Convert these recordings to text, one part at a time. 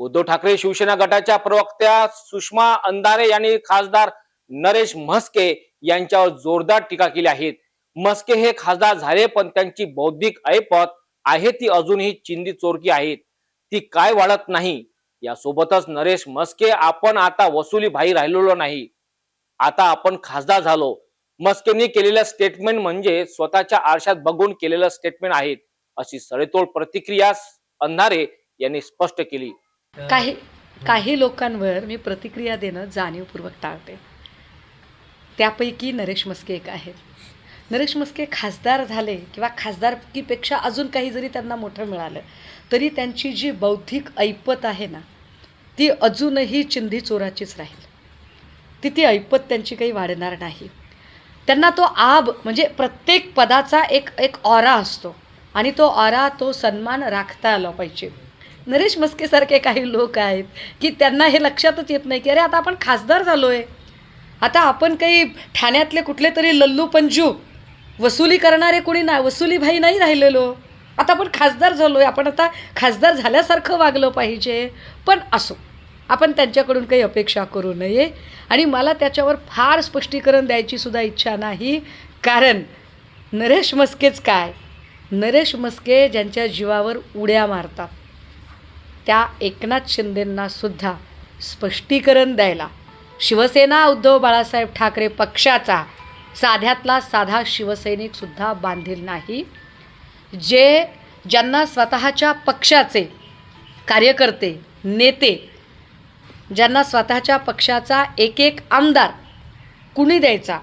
उद्धव ठाकरे शिवसेना गटाच्या प्रवक्त्या सुषमा अंधारे यांनी खासदार नरेश म्हस्के यांच्यावर जोरदार टीका केली आहे. म्हस्के हे खासदार झाले पण त्यांची बौद्धिक ऐपत आहे ती अजूनही चिंदी चोरकी आहेत ती काय वाढत नाही? यासोबतच नरेश म्हस्के आपण आता वसुली भाई राहिलेलो नाही. आता आपण खासदार झालो. मस्केंनी केलेलं स्टेटमेंट म्हणजे स्वतःच्या आरशात बघून केलेलं स्टेटमेंट आहे. अशी सडेतोड प्रतिक्रिया अंधारे यांनी स्पष्ट केली. काही काही लोकांवर मी प्रतिक्रिया देणं जाणीवपूर्वक टाळते. त्यापैकी नरेश मस्के एक आहेत. नरेश मस्के खासदार झाले किंवा खासदारकीपेक्षा अजून काही जरी त्यांना मोठं मिळालं तरी त्यांची जी बौद्धिक ऐपत आहे ना ती अजूनही चिंधी चोराचीच राहील. ती ती ऐपत त्यांची काही वाढणार नाही. त्यांना तो आब म्हणजे प्रत्येक पदाचा एक एक ऑरा असतो आणि तो ऑरा तो सन्मान राखता आला पाहिजे. नरेश मस्केसारखे काही लोक आहेत की त्यांना हे लक्षातच येत नाही की अरे आता आपण खासदार झालो आहे आता आपण काही ठाण्यातले कुठले तरी लल्लू पंजू वसुली करणारे कोणी ना वसुलीभाई नाही राहिलेलो. आता आपण खासदार झालो आहे आपण आता खासदार झाल्यासारखं वागलं पाहिजे. पण असो आपण त्यांच्याकडून काही अपेक्षा करू नये. आणि मला त्याच्यावर फार स्पष्टीकरण द्यायची सुद्धा इच्छा नाही. कारण नरेश मस्केच काय? नरेश मस्के ज्यांच्या जीवावर उड्या मारतात. त्या एकनाथ शिंदेंना सुद्धा स्पष्टीकरण द्यायला. शिवसेना उद्धव बाळासाहेब ठाकरे पक्षाचा साध्यातला साधा शिवसैनिकसुद्धा बांधील नाही. जे ज्यांना स्वतःच्या पक्षाचे कार्यकर्ते नेते ज्यांना स्वतःच्या पक्षाचा एक एक आमदार कुणी द्यायचा?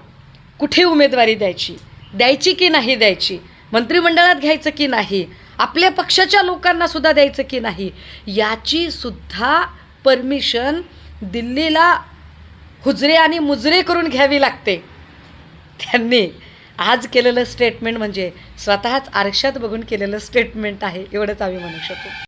कुठे उमेदवारी द्यायची? द्यायची की नाही द्यायची? मंत्रिमंडळात घ्यायचं की नाही? आपल्या पक्षाच्या लोकांना सुद्धा द्यायचं की नाही याची सुद्धा परमिशन दिल्लीला हुजरे आणि मुजरे करून घ्यावी लागते. त्यांनी आज केलेलं स्टेटमेंट म्हणजे स्वतःच आरशात बघून केलेलं स्टेटमेंट आहे एवढंच आम्ही म्हणू शकतो